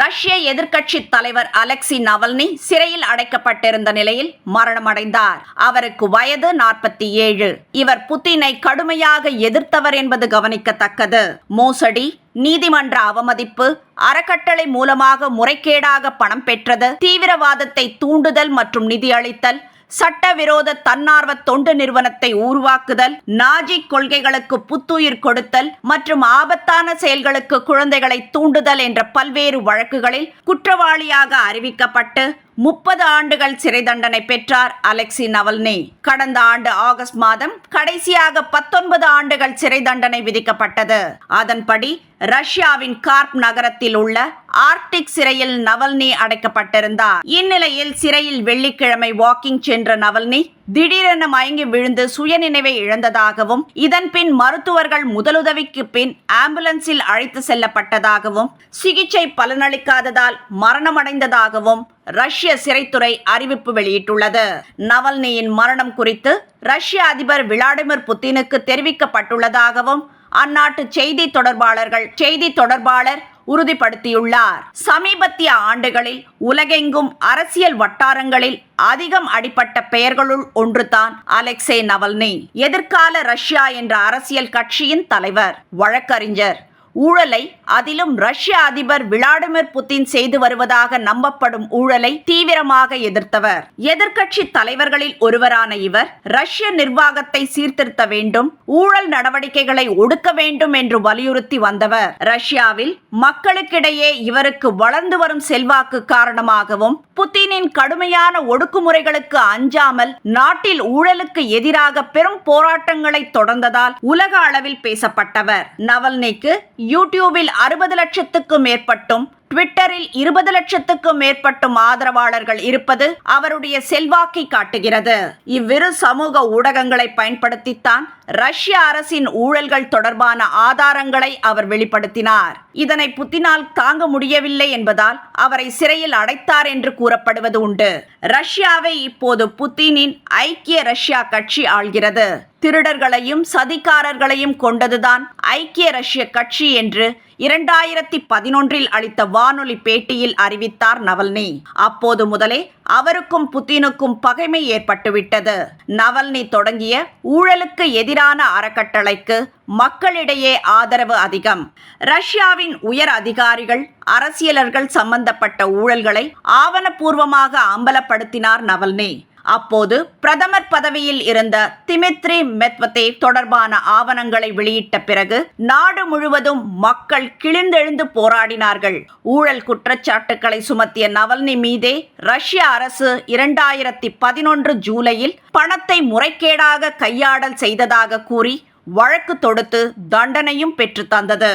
ரஷ்ய எதிர்க்கட்சி தலைவர் அலெக்சி நவல்னி சிறையில் அடைக்கப்பட்டிருந்த நிலையில் மரணமடைந்தார். அவருக்கு வயது நாற்பத்தி ஏழு. இவர் புத்தினை கடுமையாக எதிர்த்தவர் என்பது கவனிக்கத்தக்கது. மோசடி நீதிமன்ற அவமதிப்பு அறக்கட்டளை மூலமாக முறைகேடாக பணம் பெற்றது தீவிரவாதத்தை தூண்டுதல் மற்றும் நிதியளித்தல் சட்டவிரோத தன்னார்வ தொண்டு நிறுவனத்தை உருவாக்குதல் நாஜி கொள்கைகளுக்கு புத்துயிர் கொடுத்தல் மற்றும் ஆபத்தான செயல்களுக்கு குழந்தைகளை தூண்டுதல் என்ற பல்வேறு வழக்குகளில் குற்றவாளியாக அறிவிக்கப்பட்டு முப்பது ஆண்டுகள் சிறை தண்டனை பெற்றார் அலெக்சி நவல்னி. கடந்த ஆண்டு ஆகஸ்ட் மாதம் கடைசியாக பத்தொன்பது ஆண்டுகள் சிறை தண்டனை விதிக்கப்பட்டது. அதன்படி ரஷ்யாவின் கார்ப் நகரத்தில் உள்ள ஆர்டிக் சிறையில் நவல்னி அடைக்கப்பட்டிருந்தார். இந்நிலையில் சிறையில் வெள்ளிக்கிழமை வாக்கிங் சென்ற நவல்னி திடீரென மயங்கி விழுந்து சுயநினைவை இழந்ததாகவும் இதன் பின் மருத்துவர்கள் முதலுதவிக்கு பின் ஆம்புலன்ஸில் அழைத்து செல்லப்பட்டதாகவும் சிகிச்சை பலனளிக்காததால் மரணமடைந்ததாகவும் ரஷ்ய சிறைத்துறை அறிவிப்பு வெளியிட்டுள்ளது. நவல்னியின் மரணம் குறித்து ரஷ்ய அதிபர் விளாடிமிர் புத்தினுக்கு தெரிவிக்கப்பட்டுள்ளதாகவும் அந்நாட்டு செய்தி தொடர்பாளர்கள் செய்தி தொடர்பாளர் உறுதிப்படுத்தியுள்ளார். சமீபத்திய ஆண்டுகளில் உலகெங்கும் அரசியல் வட்டாரங்களில் அதிகம் அடிப்பட்ட பெயர்களுள் ஒன்றுதான் அலெக்சே நவல்னி. எதிர்கால ரஷ்யா என்ற அரசியல் கட்சியின் தலைவர் வழக்கறிஞர். ஊழலை அதிலும் ரஷ்ய அதிபர் விளாடிமிர் புத்தின் செய்து வருவதாக நம்பப்படும் ஊழலை தீவிரமாக எதிர்த்தவர். எதிர்கட்சி தலைவர்களில் ஒருவரான இவர் ரஷ்ய நிர்வாகத்தை சீர்திருத்த வேண்டும் ஊழல் நடவடிக்கைகளை ஒடுக்க வேண்டும் என்று வலியுறுத்தி வந்தவர். ரஷ்யாவில் மக்களுக்கிடையே இவருக்கு வளர்ந்து வரும் செல்வாக்கு காரணமாகவும் புத்தினின் கடுமையான ஒடுக்குமுறைகளுக்கு அஞ்சாமல் நாட்டில் ஊழலுக்கு எதிராக பெரும் போராட்டங்களை தொடர்ந்ததால் உலக அளவில் பேசப்பட்டவர். நவல்னிக்கு யூடியூபில் அறுபது லட்சத்துக்கும் மேற்பட்டும் ட்விட்டரில் இருபது லட்சத்துக்கும் மேற்பட்டும் ஆதரவாளர்கள் இருப்பது அவருடைய செல்வாக்கை காட்டுகிறது. இவ்விரு சமூக ஊடகங்களை பயன்படுத்தித்தான் ரஷ்ய அரசின் ஊழல்கள் தொடர்பான ஆதாரங்களை அவர் வெளிப்படுத்தினார். இதனை புத்தினால் தாங்க முடியவில்லை என்பதால் அவரை சிறையில் அடைத்தார் என்று கூறப்படுவது உண்டு. ரஷ்யாவை இப்போது புத்தினின் ஐக்கிய ரஷ்யா கட்சி ஆள்கிறது. திருடர்களையும் சதிகாரர்களையும் கொண்டதுதான் ஐக்கிய ரஷ்ய கட்சி என்று இரண்டாயிரத்தி பதினொன்றில் அளித்த வானொலி பேட்டியில் அறிவித்தார் நவல்னி. அப்போது முதலே அவருக்கும் புத்தினுக்கும் பகைமை ஏற்பட்டுவிட்டது. நவல்னி தொடங்கிய ஊழலுக்கு எதிரான அறக்கட்டளைக்கு மக்களிடையே ஆதரவு அதிகம். ரஷ்யாவின் உயர் அதிகாரிகள் அரசியலர்கள் சம்பந்தப்பட்ட ஊழல்களை ஆவணப்பூர்வமாக அம்பலப்படுத்தினார் நவல்னி. அப்போது பிரதமர் பதவியில் இருந்த திமித்ரி மெத்வதே தொடர்பான ஆவணங்களை வெளியிட்ட பிறகு நாடு முழுவதும் மக்கள் கிழிந்தெழுந்து போராடினார்கள். ஊழல் குற்றச்சாட்டுக்களை சுமத்திய நவல்னி மீதே ரஷ்ய அரசு இரண்டாயிரத்தி பதினொன்று ஜூலையில் பணத்தை முறைகேடாக கையாடல் செய்ததாக கூறி வழக்கு தொடுத்து தண்டனையும் பெற்று தந்தது.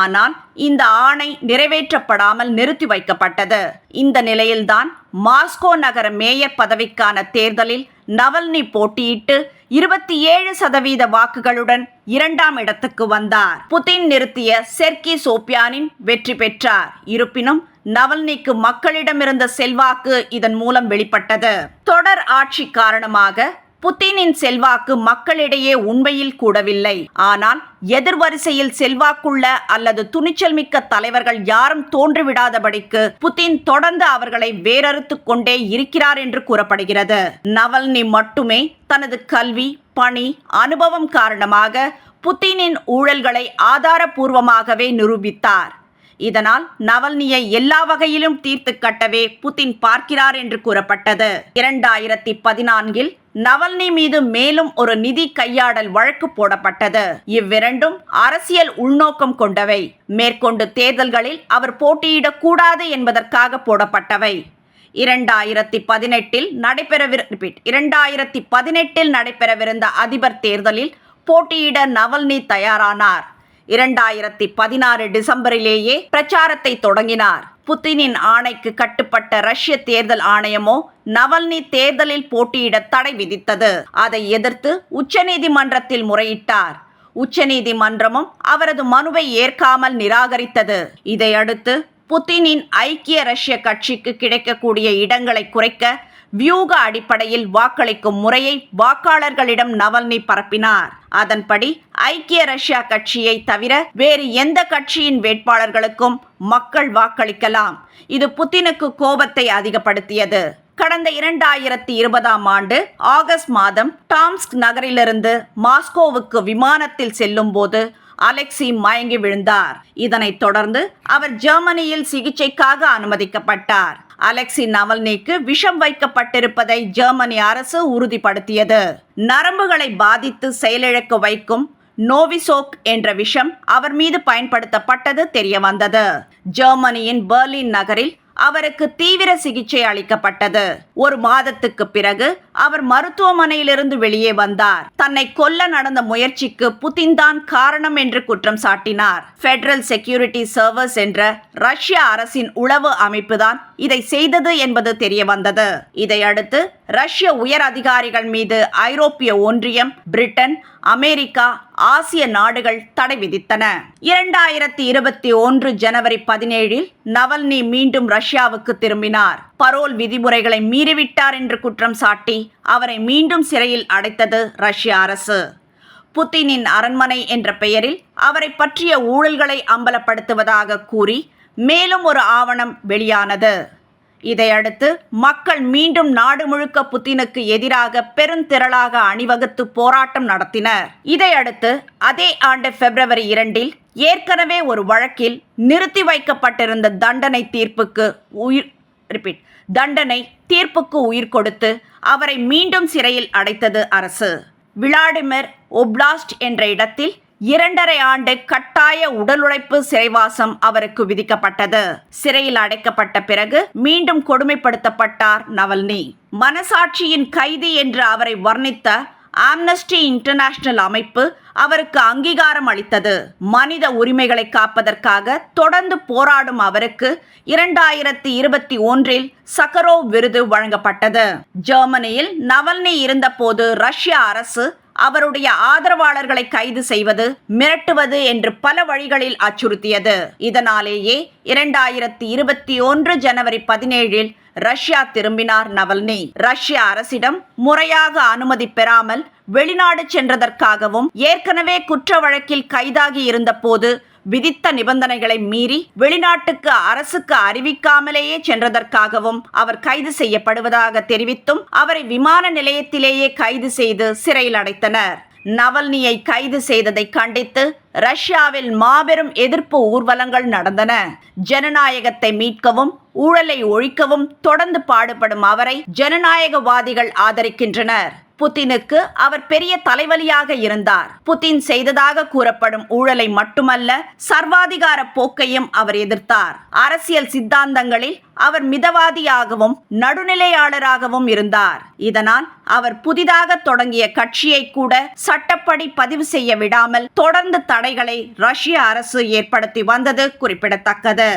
ஆனால் இந்த ஆணை நிறைவேற்றப்படாமல் நிறுத்தி வைக்கப்பட்டது. இந்த நிலையில்தான் மாஸ்கோ நகர மேயர் பதவிக்கான தேர்தலில் நவல்னி போட்டியிட்டு இருபத்தி ஏழு சதவீத வாக்குகளுடன் இரண்டாம் இடத்துக்கு வந்தார். புதின் நிறுத்திய செர்கி சோப்பியானின் வெற்றி பெற்றார். இருப்பினும் நவல்னிக்கு மக்களிடமிருந்த செல்வாக்கு இதன் மூலம் வெளிப்பட்டது. தொடர் ஆட்சி காரணமாக புத்தினின் செல்வாக்கு மக்களிடையே உண்மையில் கூடவில்லை. ஆனால் எதிர்வரிசையில் செல்வாக்குள்ள அல்லது துணிச்சல் மிக்க தலைவர்கள் யாரும் தோன்றிவிடாதபடிக்கு புத்தின் தொடர்ந்து அவர்களை வேறறுத்து கொண்டே இருக்கிறார் என்று கூறப்படுகிறது. நவல்னி மட்டுமே தனது கல்வி பணி அனுபவம் காரணமாக புத்தினின் ஊழல்களை ஆதாரபூர்வமாகவே நிரூபித்தார். இதனால் நவல்னியை எல்லா வகையிலும் தீர்த்து கட்டவே புதின் பார்க்கிறார் என்று கூறப்பட்டது. இரண்டாயிரத்தி பதினான்கில் நவல்னி மீது மேலும் ஒரு நிதி கையாடல் வழக்கு போடப்பட்டது. இவ்விரண்டும் அரசியல் உள்நோக்கம் கொண்டவை. மேற்கொண்டு தேர்தல்களில் அவர் போட்டியிடக்கூடாது என்பதற்காக போடப்பட்டவை. இரண்டாயிரத்தி பதினெட்டில் நடைபெறவிரு ரிப்பீட் இரண்டாயிரத்தி பதினெட்டில் நடைபெறவிருந்த அதிபர் தேர்தலில் போட்டியிட நவல்னி தயாரானார். இரண்டாயிரத்தி பதினாறு டிசம்பரிலேயே பிரச்சாரத்தை தொடங்கினார். புத்தினின் ஆணைக்கு கட்டுப்பட்ட ரஷ்ய தேர்தல் ஆணையமோ நவல்னி தேர்தலில் போட்டியிட தடை விதித்தது. அதை எதிர்த்து உச்சநீதிமன்றத்தில் முறையிட்டார். உச்சநீதிமன்றமும் அவரது மனுவை ஏற்காமல் நிராகரித்தது. இதையடுத்து புத்தினின் ஐக்கிய ரஷ்ய கட்சிக்கு கிடைக்கக்கூடிய இடங்களை குறைக்க வியூக அடிப்படையில் வாக்களிக்கும் முறையை வாக்காளர்களிடம் நவல்னி பரப்பினார். அதன்படி ஐக்கிய ரஷ்யா கட்சியை தவிர வேறு எந்த கட்சியின் வேட்பாளர்களுக்கும் மக்கள் வாக்களிக்கலாம். இது புத்தினுக்கு கோபத்தை அதிகப்படுத்தியது. கடந்த இரண்டாயிரத்தி இருபதாம் ஆண்டு ஆகஸ்ட் மாதம் டாம்ஸ்க் நகரிலிருந்து மாஸ்கோவுக்கு விமானத்தில் செல்லும்போது அலெக்சி மயங்கி விழுந்தார். இதனைத் தொடர்ந்து அவர் ஜெர்மனியில் சிகிச்சைக்காக அனுமதிக்கப்பட்டார். அலெக்சி நவல்னிக்கு விஷம் வைக்கப்பட்டிருப்பதை ஜெர்மனி அரசு உறுதிப்படுத்தியது. நரம்புகளை பாதித்து செயலிழக்க வைக்கும் நோவிசோக் என்ற விஷம் அவர் மீது பயன்படுத்தப்பட்டது தெரியவந்தது. ஜெர்மனியின் பெர்லின் நகரில் அவருக்கு தீவிர சிகிச்சை அளிக்கப்பட்டது. ஒரு மாதத்துக்கு பிறகு அவர் மருத்துவமனையிலிருந்து வெளியே வந்தார். தன்னை கொல்ல நடந்த முயற்சிக்கு புதின் தான் காரணம் என்று குற்றம் சாட்டினார். பெடரல் செக்யூரிட்டி சர்வீஸ் என்ற ரஷ்ய அரசின் உளவு அமைப்புதான் இதை செய்தது என்பது தெரிய வந்தது இதையடுத்து ரஷ்ய உயர் அதிகாரிகள் மீது ஐரோப்பிய ஒன்றியம் பிரிட்டன் அமெரிக்கா ஆசிய நாடுகள் தடை விதித்தன. இரண்டாயிரத்தி இருபத்தி ஒன்று ஜனவரி பதினேழில் நவல்னி மீண்டும் ரஷ்யாவுக்கு திரும்பினார். பரோல் விதிமுறைகளை மீறிவிட்டார் என்று குற்றம் சாட்டி அவரை மீண்டும் சிறையில் அடைத்தது ரஷ்ய அரசு. புத்தினின் அரண்மனை என்ற பெயரில் அவரை பற்றிய ஊழல்களை அம்பலப்படுத்துவதாக கூறி மேலும் ஒரு ஆவணம் வெளியானது. இதையடுத்து மக்கள் மீண்டும் நாடு முழுக்க புத்தினுக்கு எதிராக பெருந்திரளாக அணிவகுத்து போராட்டம் நடத்தினர். இதையடுத்து அதே ஆண்டு பிப்ரவரி இரண்டில் ஏற்கனவே ஒரு வழக்கில் நிறுத்தி வைக்கப்பட்டிருந்த தண்டனை தீர்ப்புக்கு உயிர் ரிப்பீட் தண்டனை தீர்ப்புக்கு உயிர் கொடுத்து அவரை மீண்டும் சிறையில் அடைத்தது அரசு. விளாடிமிர் ஒப்லாஸ்ட் என்ற இடத்தில் இரண்டரை ஆண்டு கட்டாய உடல் உழைப்பு சிறைவாசம் அவருக்கு விதிக்கப்பட்டது. சிறையில் அடைக்கப்பட்ட பிறகு மீண்டும் கொடுமைப்படுத்தப்பட்டார் நவல்னி. மனசாட்சியின் கைதி என்று அவரை வர்ணித்த ஆம்னஸ்டி இன்டர்நேஷனல் அமைப்பு அவருக்கு அங்கீகாரம் அளித்தது. மனித உரிமைகளை காப்பதற்காக தொடர்ந்து போராடும் அவருக்கு இரண்டாயிரத்தி இருபத்தி ஒன்றில் சக்கரோவ் விருது வழங்கப்பட்டது. ஜெர்மனியில் நவல்னி இருந்தபோது ரஷ்ய அரசு அவருடைய ஆதரவாளர்களை கைது செய்வது மிரட்டுவது என்று பல வழிகளில் அச்சுறுத்தியது. இதனாலேயே இரண்டாயிரத்தி இருபத்தி ஒன்று ஜனவரி பதினேழில் ரஷ்யா திரும்பினார் நவல்னி. ரஷ்ய அரசிடம் முறையாக அனுமதி பெறாமல் வெளிநாடு சென்றதற்காகவும் ஏற்கனவே குற்ற வழக்கில் கைதாகி இருந்தபோது விதித்த நிபந்தனைகளை மீறி வெளிநாட்டுக்கு அரசுக்கு அறிவிக்காமலேயே சென்றதற்காகவும் அவர் கைது செய்யப்படுவதாக தெரிவித்தும் அவரை விமான நிலையத்திலேயே கைது செய்து சிறையில் அடைத்தனர். நவல்னியை கைது செய்ததை கண்டித்து ரஷ்யாவில் மாபெரும் எதிர்ப்பு ஊர்வலங்கள் நடந்தன. ஜனநாயகத்தை மீட்கவும் ஊழலை ஒழிக்கவும் தொடர்ந்து பாடுபடும் அவரை ஜனநாயகவாதிகள் ஆதரிக்கின்றனர். புத்தினுக்கு அவர் பெரிய தலைவலியாக இருந்தார். புத்தின் செய்ததாக கூறப்படும் ஊழலை மட்டுமல்ல சர்வாதிகார போக்கையும் அவர் எதிர்த்தார். அரசியல் சித்தாந்தங்களில் அவர் மிதவாதியாகவும் நடுநிலையாளராகவும் இருந்தார். இதனால் அவர் புதிதாக தொடங்கிய கட்சியை கூட சட்டப்படி பதிவு செய்ய விடாமல் தொடர்ந்து தடைகளை ரஷ்ய அரசு ஏற்படுத்தி வந்தது குறிப்பிடத்தக்கது.